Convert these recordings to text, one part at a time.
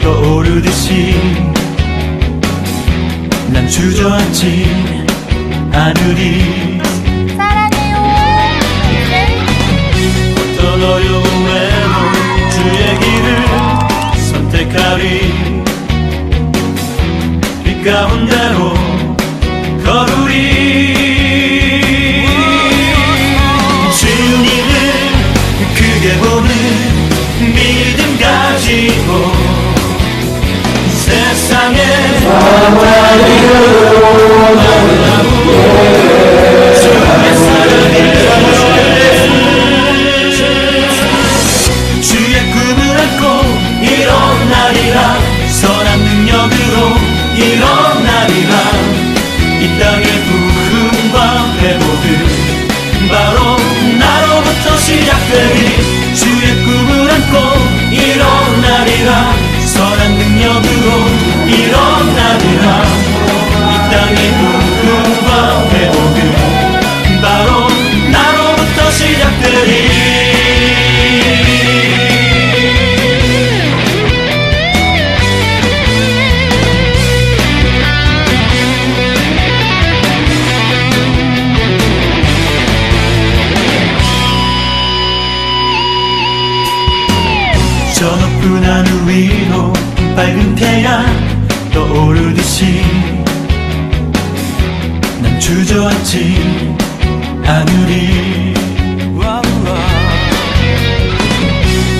떠오르듯이 난 주저앉지 않으리. 사랑해요. 어떤 어려움에도 주의 길을 선택하리. 빛 가운데로 걸으리. 주님을 크게 보는 믿음 가지고 세상에 주의 사랑을 주의 꿈을 안고 일어나리라 선한 능력으로 일어나리라 이 땅의 부흥과 회복은 바로 위로 밝은 태양 떠오르듯이 난 주저앉지 않으리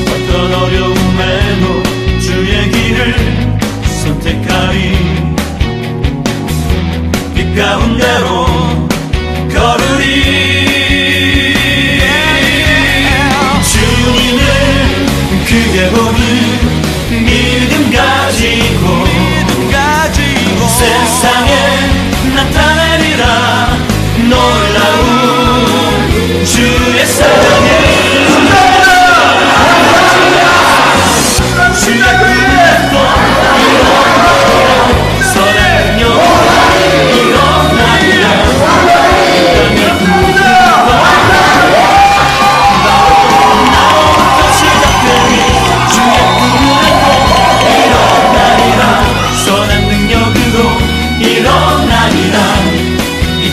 어떤 어려움에도 주의 길을 선택하리. 빛 가운데로 걸으리 세상에 나타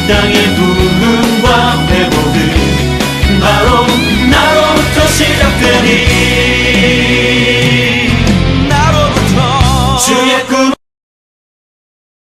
땅의 부흥과